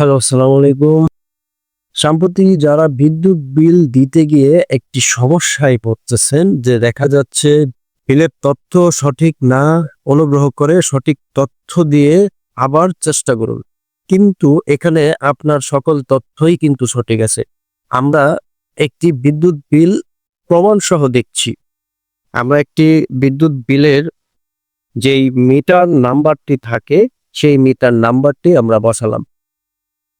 Hello, আসসালামু আলাইকুম। সম্প্রতি যারা বিদ্যুৎ বিল দিতে গিয়ে একটি সমস্যায় পড়তেছেন যে দেখা যাচ্ছে বিলের তথ্য সঠিক না অনুগ্রহ করে সঠিক তথ্য দিয়ে আবার চেষ্টা করুন। কিন্তু এখানে আপনার সকল তথ্যই কিন্তু সঠিক আছে। আমরা একটি বিদ্যুৎ বিল প্রমাণ সহ দেখছি। আমরা একটি বিদ্যুৎ বিলের যেই মিটার নাম্বারটি থাকে, সেই মিটার নাম্বারটি আমরা বসালাম।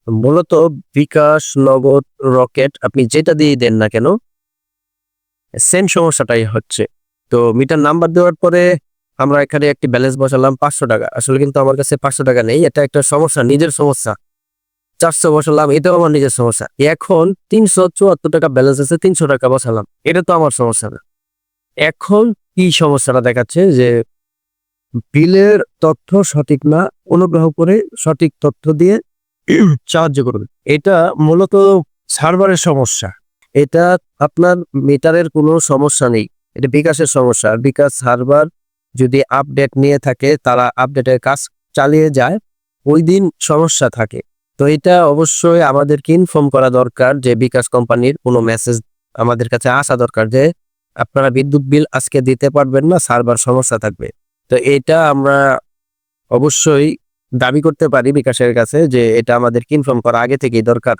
মূলত বিকাশ, নগদ, রকেট আপনি যেটা দিয়ে দেন না কেন সেম সমস্যাটাই হচ্ছে। তো মিটার নাম্বার দেওয়ার পরে আমরা এখানে একটি ব্যালেন্স বসালাম পাঁচশো টাকা। আসলে কিন্তু আমার কাছে পাঁচশো টাকা নেই, এটা একটা সমস্যা, নিজের সমস্যা। চারশো বসালাম, এটাও আমার নিজের সমস্যা। এখন তিনশো চুয়াত্তর টাকা ব্যালেন্স আছে, তিনশো টাকা বসালাম। এটা তো আমার সমস্যা না। এখন কি সমস্যাটা দেখাচ্ছে যে বিলের তথ্য সঠিক না, অনুগ্রহ করে সঠিক তথ্য দিয়ে সাহায্য করবে এটা মূলত সার্ভারের সমস্যা। এটা আপনার মিটারের কোনো সমস্যা নেই। এটা বিকাশের সমস্যা। বিকাশ সার্ভার যদি আপডেট নিয়ে থাকে, তারা আপডেটের কাজ চালিয়ে যায় ওই দিন সমস্যা থাকে। তো এটা অবশ্যই আমাদেরকে ইনফর্ম করা দরকার যে বিকাশ কোম্পানির কোনো মেসেজ আমাদের কাছে আসা দরকার যে আপনারা বিদ্যুৎ বিল আজকে দিতে পারবেন না, সার্ভার সমস্যা থাকবে। তো এটা আমরা অবশ্যই দাবি করতে পারি বিকাশের কাছে যে এটা আমাদেরকে ইনফর্ম করা আগে থেকেই দরকার।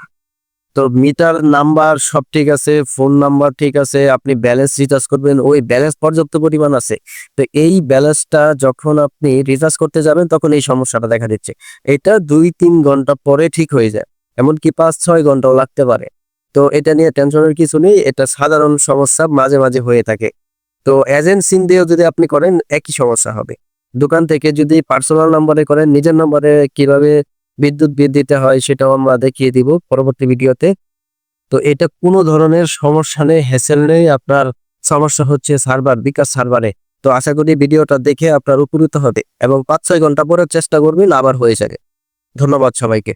তো মিটার নাম্বার সব ঠিক আছে ফোন নাম্বার ঠিক আছে, আপনি ব্যালেন্স রিচার্জ করবেন, ওই ব্যালেন্স পর্যাপ্ত পরিমাণ আছে। তো এই ব্যালেন্সটা যখন আপনি রিচার্জ করতে যাবেন, তখন এই সমস্যাটা দেখা দিচ্ছে। এটা দুই তিন ঘণ্টা পরে ঠিক হয়ে যায়, এমনকি পাঁচ ছয় ঘন্টাও লাগতে পারে। তো এটা নিয়ে টেনশনের কিছু নেই, এটা সাধারণ সমস্যা মাঝে মাঝে হয়ে থাকে। তো এজেন্ট সিম দিয়েও যদি আপনি করেন, একই সমস্যা হবে। দোকান থেকে যদি পার্সোনাল নাম্বারে করেন, নিজের নাম্বারে কীভাবে বিদ্যুৎ বিল দিতে হয় সেটাও আমরা দেখিয়ে দিব পরবর্তী ভিডিওতে। তো এটা কোনো ধরনের সমস্যা নেই হ্যাসেল নেই, আপনার সমস্যা হচ্ছে সার্ভার বিকাশ সার্ভারে তো আশা করি ভিডিওটা দেখে আপনার উপকৃত হবে এবং পাঁচ ছয় ঘণ্টা পরে চেষ্টা করবেন, আবার হয়ে যাবে। ধন্যবাদ সবাইকে।